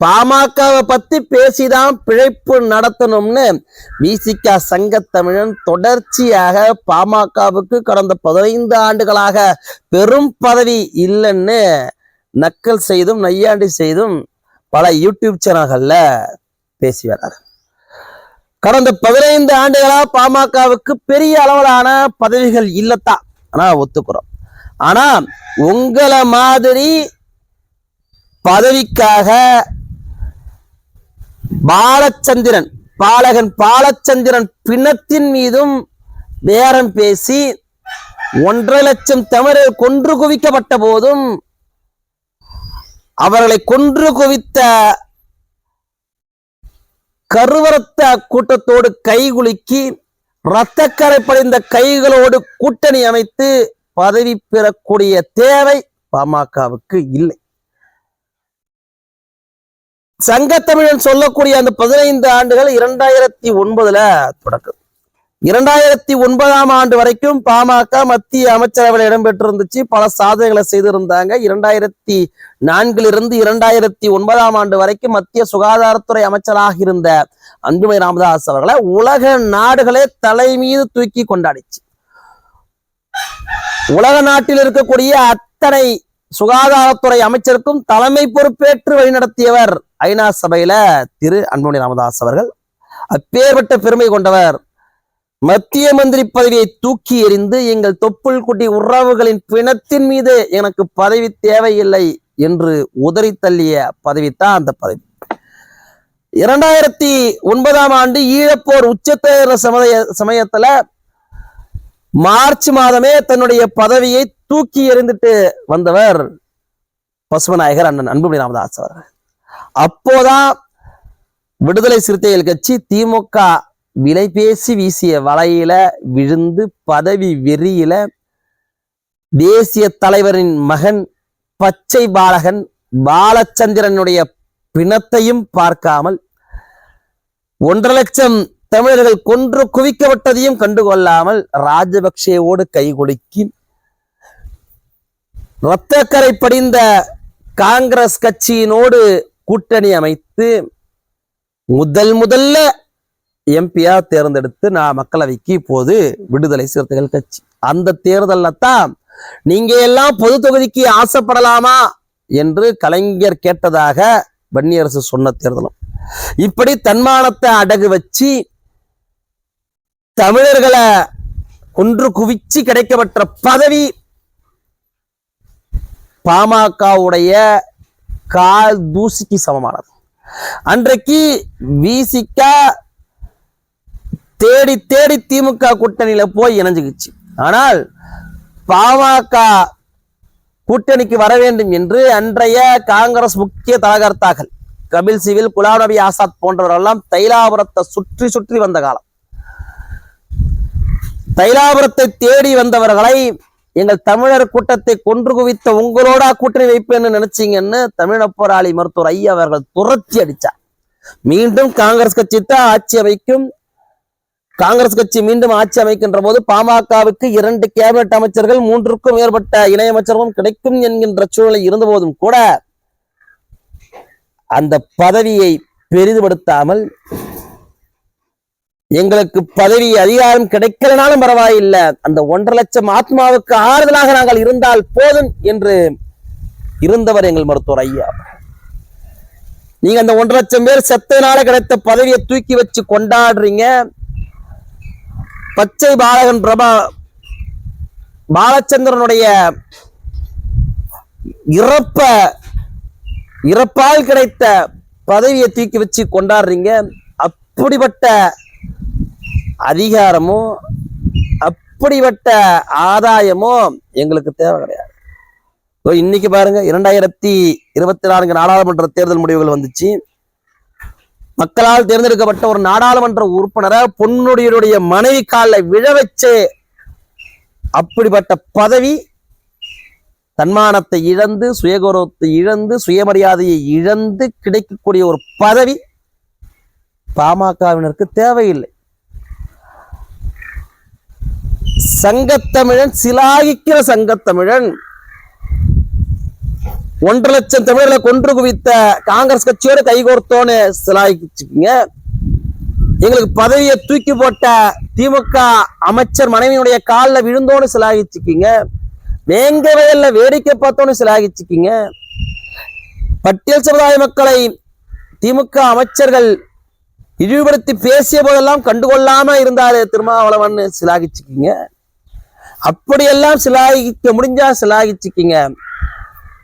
பாமகவை பத்தி பேசிதான் பிழைப்பு நடத்தணும்னு விசிகா சங்கத்தமிழன் தொடர்ச்சியாக பாமகவுக்கு கடந்த பதினைந்து ஆண்டுகளாக பெரும் பதவி இல்லைன்னு நக்கல் செய்தும் நையாண்டி செய்தும் பல யூடியூப் சேனல்கள்ல பேசி வர்றாரு கடந்த பதினைந்து ஆண்டுகளா பாமகவுக்கு பெரிய அளவிலான பதவிகள் இல்லத்தான் ஆனா ஒத்துக்கிறோம். ஆனா உங்களை மாதிரி பதவிக்காக பாலச்சந்திரன் பாலகன் பாலச்சந்திரன் பிணத்தின் மீதும் பேரம் பேசி ஒன்றரை லட்சம் தமிழர் கொன்று குவிக்கப்பட்ட போதும் அவர்களை கொன்று குவித்த கருவரத்த கூட்டத்தோடு கைகுலுக்கி இரத்தக்கரை படிந்த கைகளோடு கூட்டணி அமைத்து பதவி பெறக்கூடிய தேவை பாமகவுக்கு இல்லை. சங்கத்தமிழன் சொல்லக்கூடிய அந்த பதினைந்து ஆண்டுகள் இரண்டாயிரத்தி ஒன்பதுல தொடக்கம். இரண்டாயிரத்தி ஒன்பதாம் ஆண்டு வரைக்கும் பாமக மத்திய அமைச்சரவையில் இடம்பெற்றிருந்துச்சு. பல சாதனைகளை செய்திருந்தாங்க. இரண்டாயிரத்தி நான்கிலிருந்து இரண்டாயிரத்தி ஒன்பதாம் ஆண்டு வரைக்கும் மத்திய சுகாதாரத்துறை அமைச்சராக இருந்த அன்புமணி ராமதாஸ் அவர்களை உலக நாடுகளே தலை மீது தூக்கி கொண்டாடிச்சு. உலக நாட்டில் இருக்கக்கூடிய அத்தனை சுகாதாரத்துறை அமைச்சருக்கும் தலைமை பொறுப்பேற்று வழிநடத்தியவர் ஐநா சபையில திரு அன்புமணி ராமதாஸ் அவர்கள். அப்பேற்பட்ட பெருமை கொண்டவர். மத்திய மந்திரி பதவியை தூக்கி எறிந்து எங்கள் தொப்புள் குட்டி உறவுகளின் பிணத்தின் மீது எனக்கு பதவி தேவையில்லை என்று உதறி தள்ளிய பதவித்தான் அந்த பதவி. இரண்டாயிரத்தி ஒன்பதாம் ஆண்டு ஈழப்போர் உச்சத்தேர சமய சமயத்துல மார்ச் மாதமே தன்னுடைய பதவியை தூக்கி எறிந்துட்டு வந்தவர் பசுமநாயகர் அண்ணன் அன்புமணி ராமதாஸ் அவர்கள். அப்போதான் விடுதலை சிறுத்தைகள் கட்சி திமுக விலை பேசி வீசிய வலையில விழுந்து பதவி வெறியில தேசிய தலைவரின் மகன் பச்சை பாலகன் பாலச்சந்திரனுடைய பிணத்தையும் பார்க்காமல் ஒன்றரை லட்சம் தமிழர்கள் கொன்று குவிக்கப்பட்டதையும் கண்டுகொள்ளாமல் ராஜபக்சேவோடு கைகுலுக்கி இரத்தக்கரை படிந்த காங்கிரஸ் கட்சியினோடு கூட்டணி அமைத்து முதல் முதல்ல எம்பியா தேர்ந்தெடுத்து நான் மக்களவைக்கு இப்போது விடுதலை சிறுத்தைகள் கட்சி. அந்த தேர்தல்ல தான் நீங்க எல்லாம் பொது தொகுதிக்கு ஆசைப்படலாமா என்று கலைஞர் கேட்டதாக வன்னியரசு சொன்ன தேர்தலும். இப்படி தன்மானத்தை அடகு வச்சு தமிழர்களை கொன்று குவிச்சு கிடைக்கப்பட்ட பதவி பாமகவுடைய கால் தூசிக்கு சமமானது. அன்றைக்கு விசிக்க தேடி தேடி திமுக கூட்டணியில போய் இணைஞ்சுக்கிச்சு. ஆனால் பாமக கூட்டணிக்கு வர வேண்டும் என்று அன்றைய காங்கிரஸ் முக்கிய தலகர்த்தாக்கள் கபில் சிவில் குலாம் நபி ஆசாத் போன்றவரெல்லாம் தைலாபுரத்தை சுற்றி சுற்றி வந்த காலம். தைலாபுரத்தை தேடி வந்தவர்களை எங்கள் தமிழர் கூட்டத்தை கொன்று குவித்த உங்களோட கூட்டணி வைப்பேன்னு நினைச்சீங்கன்னு தமிழ போராளி மருத்துவர் ஐயா அவர்கள் துரத்தி அடிச்சார். மீண்டும் காங்கிரஸ் கட்சி தான் ஆட்சி அமைக்கும். காங்கிரஸ் கட்சி மீண்டும் ஆட்சி அமைக்கின்ற போது பாமகவுக்கு இரண்டு கேபினட் அமைச்சர்கள் மூன்றுக்கும் மேற்பட்ட இணையமைச்சர்களும் கிடைக்கும் என்கின்ற சூழ்நிலை இருந்த போதும் கூட அந்த பதவியை பெரிதுபடுத்தாமல் எங்களுக்கு பதவி அதிகாரம் கிடைக்கலனாலும் பரவாயில்லை. அந்த ஒன்றரை லட்சம் ஆத்மாவுக்கு ஆறுதலாக நாங்கள் இருந்தால் போதும் என்று இருந்தவர் எங்கள் மருத்துவர் ஐயா நீங்க அந்த ஒன்றரை லட்சம் பேர் செத்தனால கிடைத்த பதவியை தூக்கி வச்சு கொண்டாடுறீங்க. பச்சை பாலகன் பிரபா பாலச்சந்திரனுடைய இறப்ப இறப்பால் கிடைத்த பதவியை தூக்கி வச்சு கொண்டாடுறீங்க. அப்படிப்பட்ட அதிகாரமோ அப்படிப்பட்ட ஆதாயமோ எங்களுக்கு தேவை கிடையாது. So, இன்னைக்கு பாருங்க இரண்டாயிரத்தி இருபத்தி நான்கு நாடாளுமன்ற தேர்தல் முடிவுகள் வந்துச்சு. மக்களால் தேர்ந்தெடுக்கப்பட்ட ஒரு நாடாளுமன்ற உறுப்பினரை பொன்னுடையருடைய மனைவி காலில் விழ வச்சு அப்படிப்பட்ட பதவி தன்மானத்தை இழந்து சுயகௌரவத்தை இழந்து சுயமரியாதையை இழந்து கிடைக்கக்கூடிய ஒரு பதவி பாமகவினருக்கு தேவையில்லை. சங்கத்தமிழன் சிலாகிக்கிற சங்கத்தமிழன். ஒன்றரை லட்சம் தமிழர்களை கொன்று குவித்த காங்கிரஸ் கட்சியோட கைகோர்த்தோன்னு சிலாகிச்சுக்கீங்க எங்களுக்கு பதவியை தூக்கி போட்ட திமுக அமைச்சர் மனைவியினுடைய காலில் விழுந்தோன்னு சிலாகிச்சுக்கீங்க வேங்க வயல்ல வேடிக்கை பார்த்தோன்னு சிலாகிச்சுக்கீங்க பட்டியல் சமுதாய மக்களை திமுக அமைச்சர்கள் இழிவுபடுத்தி பேசிய போதெல்லாம் கண்டுகொள்ளாம இருந்தாரு திருமாவளவன் சிலாகிச்சுக்கீங்க அப்படியெல்லாம் சிலாகிக்க முடிஞ்சா சிலாகிச்சுக்கிங்க.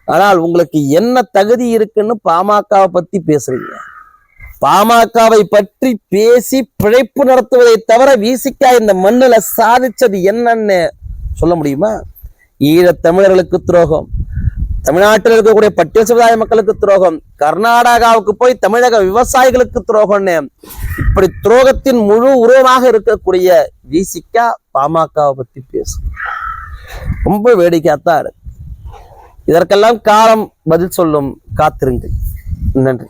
ஆனால் உங்களுக்கு என்ன தகுதி இருக்குன்னு பாமகவை பத்தி பேசுறீங்க. பாமகவை பற்றி பேசி பிழைப்பு நடத்துவதை தவிர விசிகா இந்த மண்ணில் சாதிச்சது என்னன்னு சொல்ல முடியுமா? ஈழத் தமிழர்களுக்கு துரோகம். தமிழ்நாட்டில் இருக்கக்கூடிய பட்டியல் சமுதாய மக்களுக்கு துரோகம் கர்நாடகாவுக்கு போய் தமிழக விவசாயிகளுக்கு துரோகம்னு. இப்படி துரோகத்தின் முழு உருவமாக இருக்கக்கூடிய விசிகா பாமகவை பத்தி பேசும் ரொம்ப வேடிக்கையாத்தான் இருக்கு. இதற்கெல்லாம் காலம் பதில் சொல்லும். காத்திருங்கள். நன்றி.